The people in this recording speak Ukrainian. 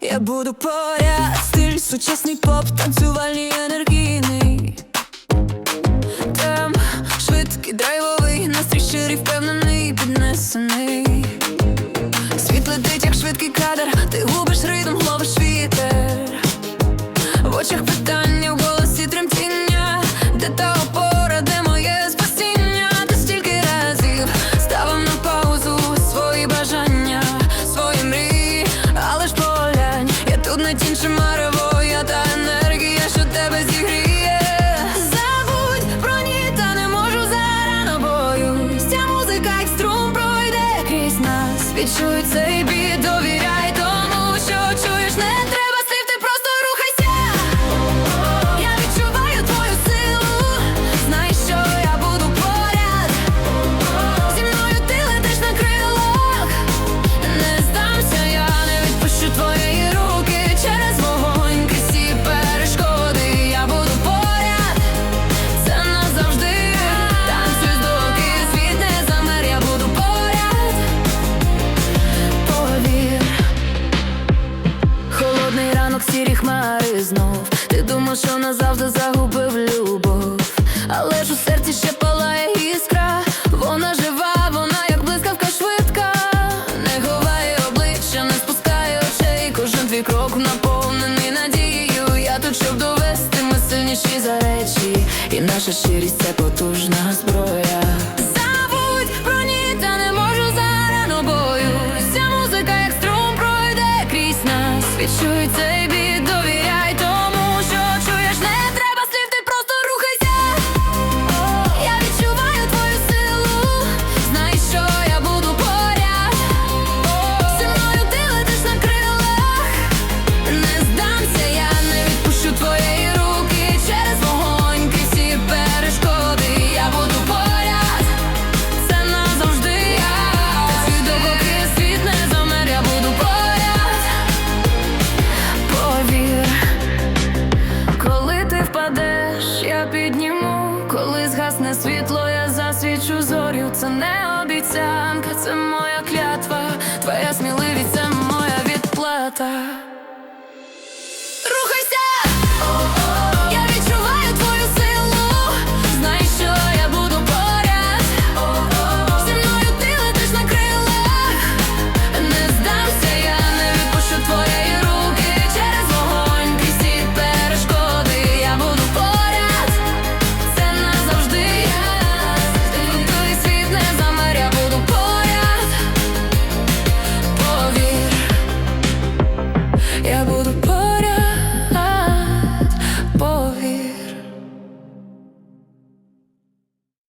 Я буду поряд, стиль сучасний поп, танцювальний енергійний. Там швидкий, драйвовий, настрій щирий, впевнений, піднесений. Світ летить, як швидкий кадр, ти губиш ритм, марево, та енергія, що тебе зігріє. Забудь про та не можу зарано боюсь. Ця музика, як струм пройде крізь нас. Відчуй цей хмари знов. Ти думав, що назавжди загубив любов. Але ж у серці ще палає іскра. Вона жива, вона як блискавка швидка. Не ховає обличчя, не спускає очей. Кожен твій крок наповнений надією. Я тут, щоб довести, ми сильніші за речі. І наша щирість це потужна зброя. Забудь про я підніму, коли згасне світло, я засвічу зорю. Це не обіцянка, це моя клятва, твоя сміливість, це моя відплата.